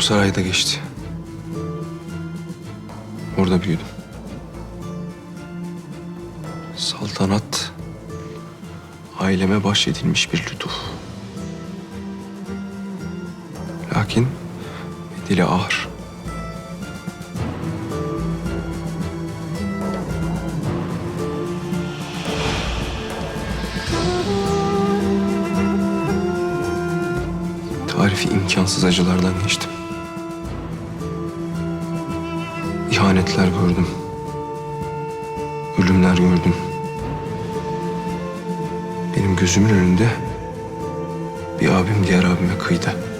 Sarayda geçti. Orada büyüdüm. Saltanat aileme bahşedilmiş bir lütuf. Lakin bedeli ağır. Tarifi imkansız acılardan geçtim. İhanetler gördüm. Ölümler gördüm. Benim gözümün önünde bir abim diğer abime kıydı.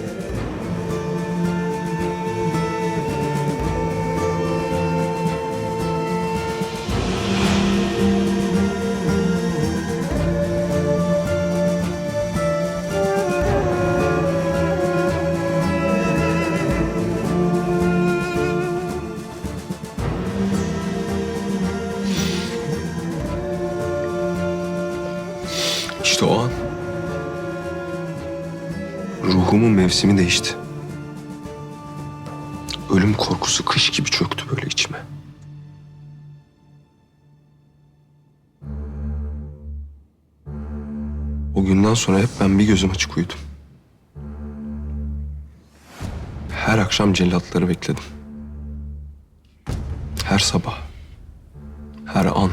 Ruhumun mevsimi değişti. Ölüm korkusu kış gibi çöktü böyle içime. O günden sonra hep ben bir gözüm açık uyudum. Her akşam cellatları bekledim. Her sabah. Her an.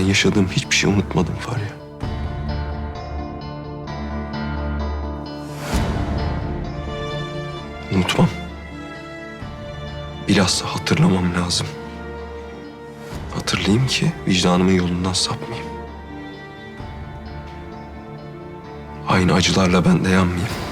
Ben yaşadığım hiçbir şey unutmadım Farya. Unutmam. Bilhassa hatırlamam lazım. Hatırlayayım ki vicdanımın yolundan sapmayayım. Aynı acılarla ben de yanmayayım.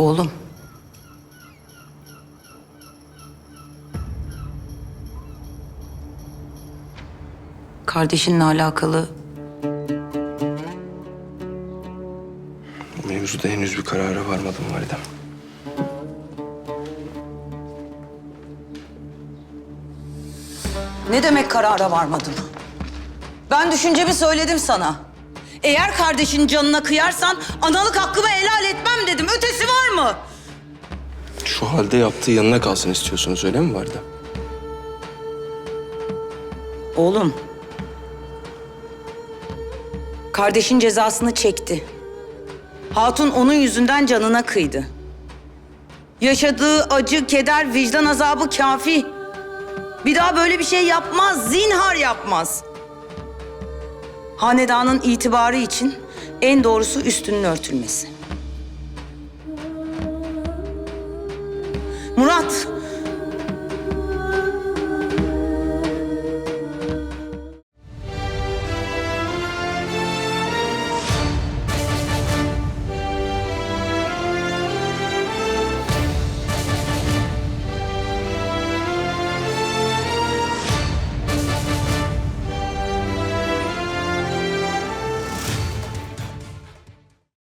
Oğlum. Kardeşinle alakalı mevzuda henüz bir karara varmadım validem. ne demek karara varmadın? Ben düşüncemi söyledim sana. Eğer kardeşin canına kıyarsan analık hakkımı helal. Mı? Şu halde yaptığı yanına kalsın istiyorsunuz öyle mi validem? Oğlum. Kardeşin cezasını çekti. Hatun onun yüzünden canına kıydı. Yaşadığı acı, keder, vicdan azabı kafi. Bir daha böyle bir şey yapmaz, zinhar yapmaz. Hanedanın itibarı için en doğrusu üstünün örtülmesi. Murat,